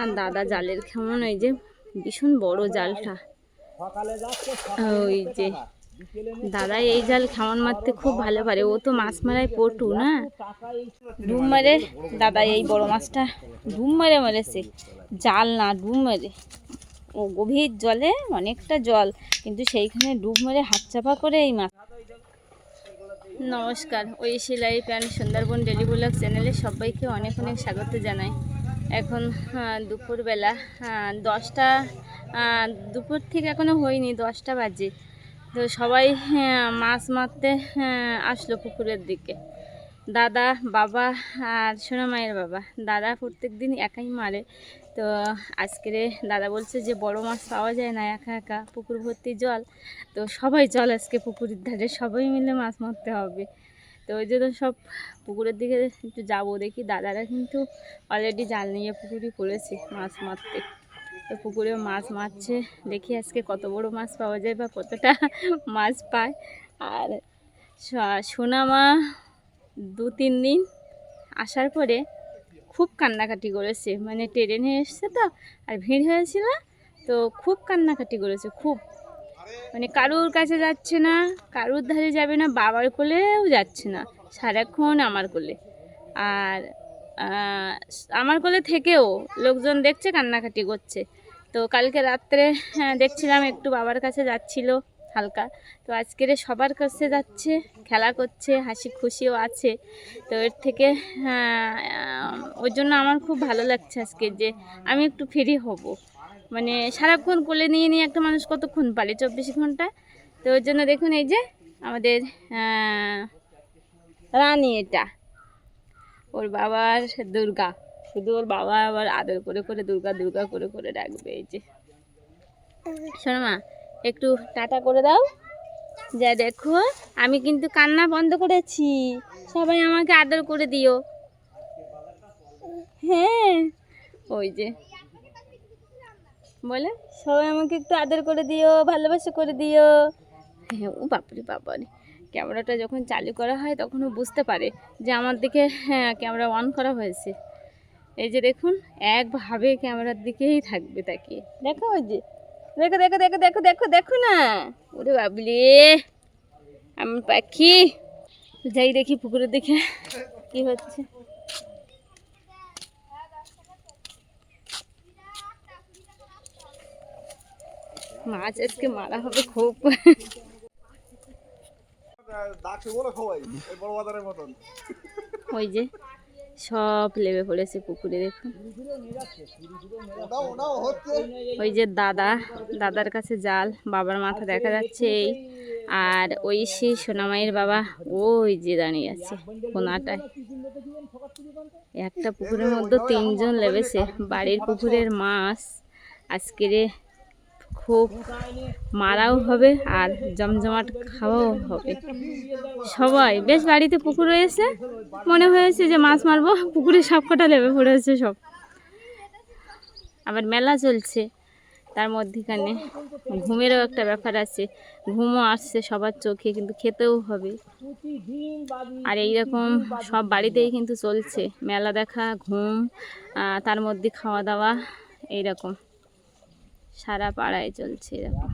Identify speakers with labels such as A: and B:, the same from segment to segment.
A: আর দাদা জালের কেমন ওই যে ভীষণ বড় জালটা। ওই যে দাদা এই জাল কেমন মারতে খুব ভালো পারে ও তো মাছ মারায় পটু না? ডুব মারে দাদা এই বড় মাছটা। ডুব মারে মেরেছে। জাল না ডুব মেরে। ও গভীর জলে অনেকটা জল, কিন্তু সেইখানে ডুব মেরে হাত চাপা করে এই মাছ। নমস্কার ওই সেলাই প্যান্ট সুন্দরবন ডেলি চ্যানেলে সবাইকে অনেক অনেক স্বাগত জানাই। এখন দুপুরবেলা দশটা দুপুর থেকে এখনও হয়নি, দশটা বাজে। তো সবাই মাছ মারতে আসলো পুকুরের দিকে। দাদা, বাবা আর সোনা মায়ের বাবা। দাদা প্রত্যেক দিন একাই মারে। তো আজকের দাদা বলছে যে, বড় মাছ পাওয়া যায় না, একা একা, পুকুর ভর্তি জল। তো সবাই চল আজকে পুকুরের ধারে, সবাই মিলে মাছ মারতে হবে। তো ওই জন্য সব পুকুরের দিকে একটু যাব দেখি। দাদারা কিন্তু অলরেডি জাল নিয়ে পুকুরি করেছে, মাছ মারতে। তো পুকুরে মাছ মারছে। দেখি আজকে কত বড় মাছ পাওয়া যায় বা কতটা মাছ পায়। আর স- সোনা মা দু তিন দিন আসার পরে খুব কান্নাকাটি করেছে। মানে ট্রেনে এসছে তো, আর ভিড় হয়েছিল, তো খুব কান্নাকাটি করেছে, খুব। মানে কারুর কাছে যাচ্ছে না কারুর ধারে যাবে না বাবার কোলেও যাচ্ছে না সারাক্ষণ আমার কোলে। আর আমার কোলে থেকেও লোকজন দেখছে কান্নাকাটি করছে। তো কালকে রাত্রে হ্যাঁ, দেখছিলাম একটু বাবার কাছে যাচ্ছিল হালকা। তো আজকের সবার কাছে যাচ্ছে খেলা করছে হাসি খুশিও আছে। তো এর থেকে হ্যাঁ, আহ, জন্য আমার খুব ভালো লাগছে আজকে যে আমি একটু ফ্রি হব। মানে সারাক্ষণ কোলে নিয়ে নিয়ে একটা মানুষ কতক্ষণ পারে চব্বিশ ঘণ্টা? তো ওর জন্য দেখুন এই যে আমাদের রানী এটা। ওর বাবার দুর্গা। শুধু ওর বাবা আবার আদর করে করে দুর্গা দুর্গা করে করে ডাকবে এই যে। শোনো মা, একটু টাটা করে দাও। যা দেখো, আমি কিন্তু কান্না বন্ধ করেছি। সবাই আমাকে আদর করে দিও। হ্যাঁ ওই যে। বলে, সবাই আমাকে একটু আদর করে দিও, ভালোবাসা করে দিও। হ্যাঁ ও বাপরে বাবারে। ক্যামেরাটা যখন চালু করা হয়, তখন ও বুঝতে পারে যে আমার দিকে হ্যাঁ ক্যামেরা অন করা হয়েছে। এই যে দেখুন, একভাবে ক্যামেরার দিকেই থাকবে তাকে। দেখো ওই যে, দেখো দেখো দেখো দেখো দেখো দেখো না। ওরে বাবলে আমার পাখি। যাই দেখি পুকুরের দিকে কি হচ্ছে। মাছ আজকে মারা হবে খুব। ওই যে সব লেবে পড়েছে পুকুরে দেখুন ওই যে দাদা দাদার কাছে জাল বাবার মাথা দেখা যাচ্ছে এই। আর ওই সে সোনামাইয়ের বাবা ওই যে দাঁড়িয়ে আছে কোনাটায়। একটা পুকুরের মধ্যে তিনজন লেবেছে বাড়ির পুকুরের মাছ। আজকেরে খুব মারাও হবে আর জমজমাট খাওয়াও হবে। সবাই, বেশ বাড়িতে পুকুর রয়েছে। মনে হয়েছে যে মাছ মারবো, পুকুরে সব কটা লেবে পড়েছে সব। আবার মেলা চলছে তার মধ্যেখানে। ঘুমেরও একটা ব্যাপার আছে। ঘুমও আসছে সবার চোখে, কিন্তু খেতেও হবে। আর এইরকম সব বাড়িতেই কিন্তু চলছে। মেলা দেখা, ঘুম তার মধ্যে খাওয়া দাওয়া, এইরকম। সারা পাড়ায় চলছে এরকম।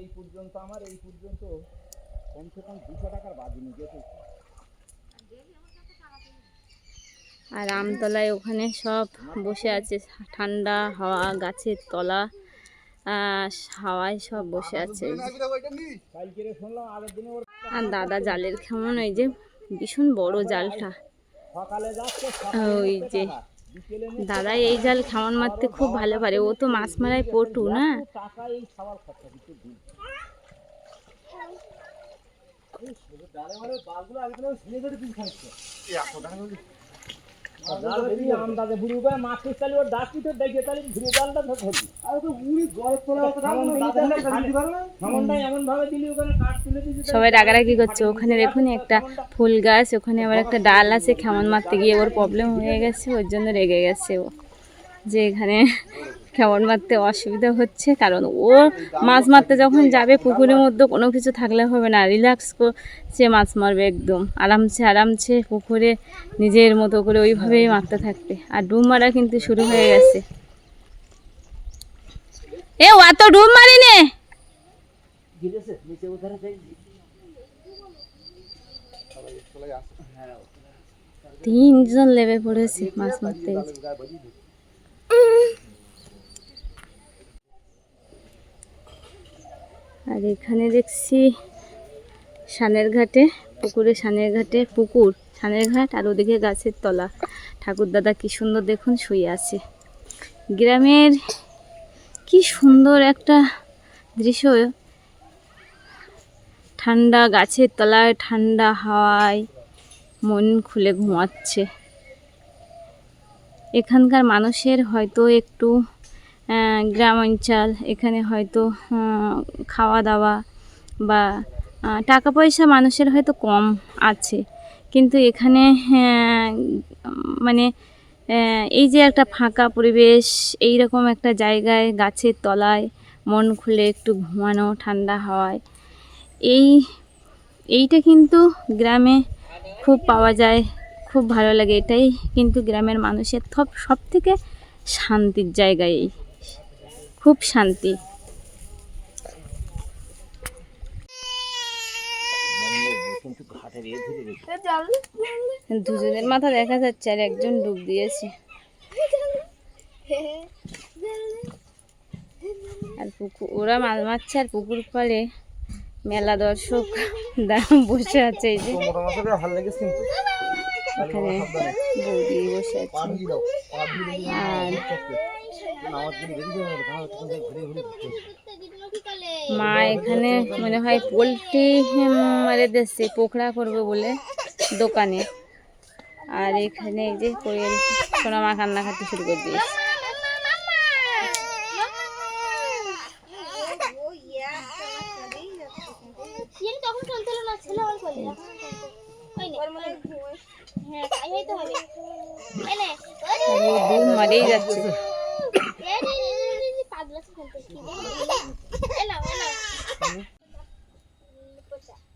B: এই পর্যন্ত আমার এই পর্যন্ত কমসে কম দুশো টাকার বাজিনি
A: আর আমতলায় ওখানে সব বসে আছে ঠান্ডা হাওয়া গাছের তলা হাওয়ায় সব বসে আছে। আর দাদা জালের কেমন ওই যে ভীষণ বড় জালটা। ওই যে দাদা এই জাল খাওয়ান মারতে খুব ভালো পারে। ও তো মাছ মারায় পটু না?
B: বুড়ি উপায় মাছ ওর পিঠে দেখে ঘুরে জালটা ধরবি আরে তো জলের তোলা
A: সবাই রাগারাগি করছে। ওখানে দেখুন একটা ফুল গাছ ওখানে আবার একটা ডাল আছে খেমন মারতে গিয়ে ওর প্রবলেম হয়ে গেছে ওর জন্য রেগে গেছে ও। যে এখানে কেমন মারতে অসুবিধা হচ্ছে, কারণ ও মাছ মারতে যখন যাবে পুকুরের মধ্যে কোনো কিছু থাকলে হবে না। রিল্যাক্স সে মাছ মারবে একদম। আরামসে আরামসে পুকুরে নিজের মতো করে ওইভাবেই মারতে থাকবে। আর ডুব মারা কিন্তু শুরু হয়ে গেছে। এ, ও তো ডুব মারি নে
B: গিলেছে নিচে উধারে যাই
A: তিনজন লেবে পড়েছে মাছ মারতে। আর এখানে দেখছি সানের ঘাটে, পুকুরে সানের ঘাটে পুকুর, সানের ঘাট আর ওদিকে গাছের তলা। ঠাকুর দাদা কি সুন্দর দেখুন শুয়ে আছে। গ্রামের কি সুন্দর একটা দৃশ্য। ঠান্ডা গাছের তলায় ঠান্ডা হাওয়ায় মন খুলে ঘুমাচ্ছে। এখানকার মানুষের হয়তো একটু গ্রাম অঞ্চল এখানে হয়তো খাওয়া দাওয়া বা টাকা পয়সা মানুষের হয়তো কম আছে। কিন্তু এখানে মানে এই যে একটা ফাঁকা পরিবেশ এই রকম একটা জায়গায় গাছের তলায় মন খুলে একটু ঘুমানো, ঠান্ডা হাওয়ায়, এই, এইটা কিন্তু গ্রামে খুব পাওয়া যায়, খুব ভালো লাগে। এটাই কিন্তু গ্রামের মানুষের সব সব থেকে শান্তির জায়গা এই। খুব শান্তি। দুজনের মাথা দেখা যাচ্ছে আর একজন ডুব দিয়েছে। আর পুকুর, ওরা মাছ মারছে আর পুকুর পাড়ে মেলা দর্শক বসে আছে এই যে। এখানে বৌদি বসে আছে। আর মা এখানে মনে হয় পোলট্রি মারে দিচ্ছে পোকড়া করবে বলে দোকানে। আর এখানে এই যে কোয়েল সোনা মা কান্না খাতে শুরু করে দিয়েছে।
C: হ্যাঁ
A: মারেই যাচ্ছে।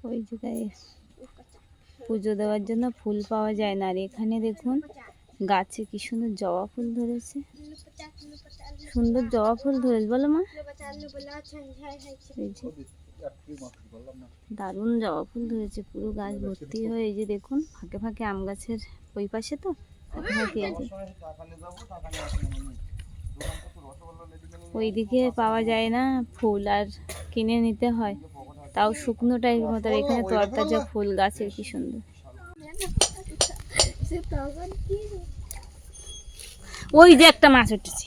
A: ওই জায়গায় পুজো দেওয়ার জন্য ফুল পাওয়া যায় না। আর এখানে দেখুন, গাছে কি সুন্দর জবা ফুল ধরেছে। সুন্দর জবা ফুল ধরেছে, বলো মা। দারুণ জবা ফুল ধরেছে, পুরো গাছ ভর্তি হয়ে এই যে দেখুন, ফাঁকে ফাঁকে আম গাছের ওই পাশে তো, ফাঁকে ফাঁকে এই যে ওইদিকে পাওয়া যায় না ফুল আর কিনে নিতে হয়। তাও শুকনো টাইপের মতো এখানে তরতাজা ফুল গাছের কি সুন্দর। ওই যে একটা মাছ উঠেছে।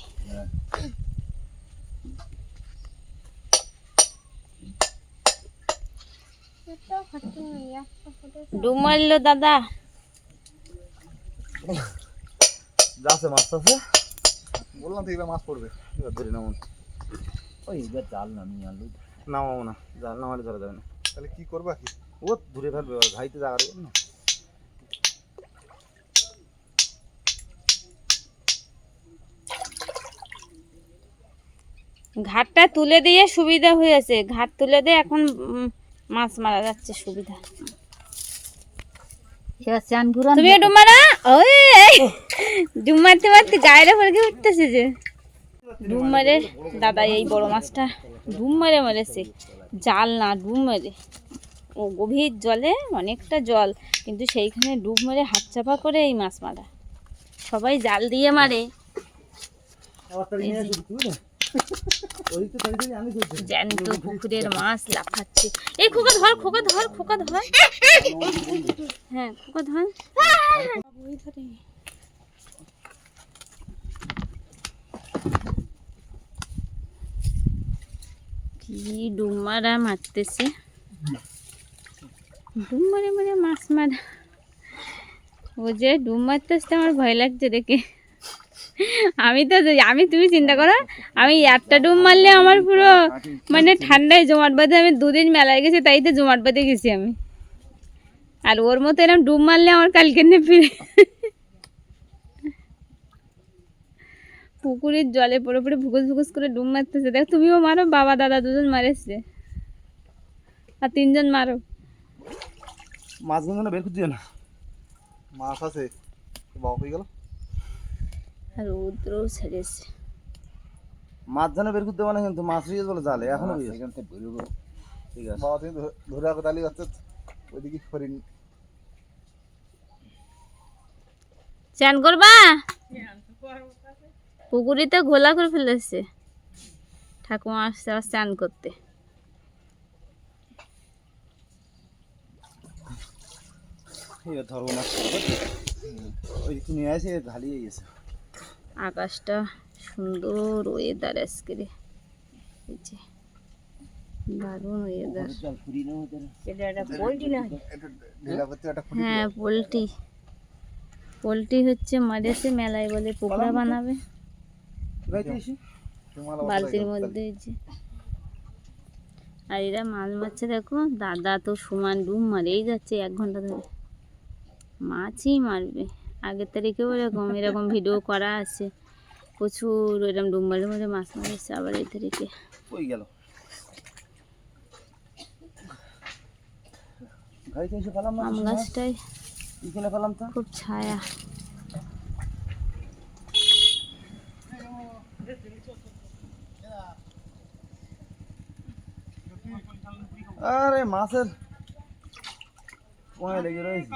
A: ডুব মারলো দাদা
D: যাচ্ছে মাছ আছে। বললাম তো এবার মাছ পড়বে। এবার ধরে নামুন
B: ওই এবার জাল নামিয়ে আনলো।
D: নামাবো না। জাল নামালে ধরা যাবে না। তাহলে কি করবা কি? ও ধরে ফেলবে ঘাইতে জায়গা দেবে না।
A: ঘাটটা তুলে দিয়ে সুবিধা হয়েছে। ঘাট তুলে দিয়ে এখন মাছ মারা যাচ্ছে সুবিধা। ওই মারতে গায়ের উঠতেছে যে। ডুব মারে দাদা এই বড় মাছটা। ডুব মারে মেরেছে। জাল না ডুব মেরে। ও গভীর জলে অনেকটা জল। কিন্তু সেইখানে ডুব মেরে হাত চাপা করে এই মাছ মারা। সবাই জাল দিয়ে মারে। জ্যান্ত পুকুরের মাছ লাফাচ্ছে এই খোকা ধর খোকা ধর খোকা ধর হ্যাঁ খোকা ধর ওই ধরে। কি ডুব মারা মারতেছে ডুব মারে মারে মাছ মারা ও যে ডুব মারতেছে আমার ভয় লাগছে দেখে আমি তো আমি তুমি চিন্তা করো, আমি একটা ডুব মারলে আমার পুরো মানে ঠান্ডায় জমাট বাঁধে, আমি দুদিন মেলায় গেছি, তাই তো জমাট বাঁধে গেছি আমি। আর ওর মতো এরকম ডুব মারলে আমার কালকে নিয়ে ফিরে। পুকুরের জলে পড়ে পড়ে ভুকুস ভুকুস করে ডুব মারতেছে। দেখ, তুমিও মারো, বাবা, দাদা দুজন মারেছে। আর তিনজন মারো।
D: মাছগুলো বের করে দিও না। মাছ আছে। বাবা হয়ে গেল?
A: রৌদ্রও ছেড়েছে।
D: মাছ জানে বের করতে পারে কিন্তু মাছ হয়ে বলে জালে এখনও এখান থেকে বেরোবো ঠিক আছে। বাবা তুমি ধরে রাখো তাহলে হচ্ছে ওইদিকে হরিণ
A: চান করবা? পুকুরিতে ঘোলা করে ফেলেছে। ঠাকুমা আসছে আবার চান করতে।
D: ধরবো মাছ ওই নিয়ে আসে ঢালিয়ে গেছে।
A: আকাশটা সুন্দর ওয়েদার আজকে রে। এই যে দারুণ ওয়েদার হ্যাঁ পোলট্রি। পোলট্রি হচ্ছে মাদেশে মেলায় বলে পোকড়া বানাবে। বালতির মধ্যে যে। আর এরা মাছ মারছে দেখো দাদা তো সমান ডুম মারেই যাচ্ছে এক ঘণ্টা ধরে। মাছই মারবে। আগের তারিখেও এরকম এরকম ভিডিও করা আছে। প্রচুর এরকম ডুব মধ্যে মাছ মারছে আবার এই তারিখে।
D: গেল?
A: আম খুব ছায়া।
D: আরে মাছের। লেগে রয়েছে?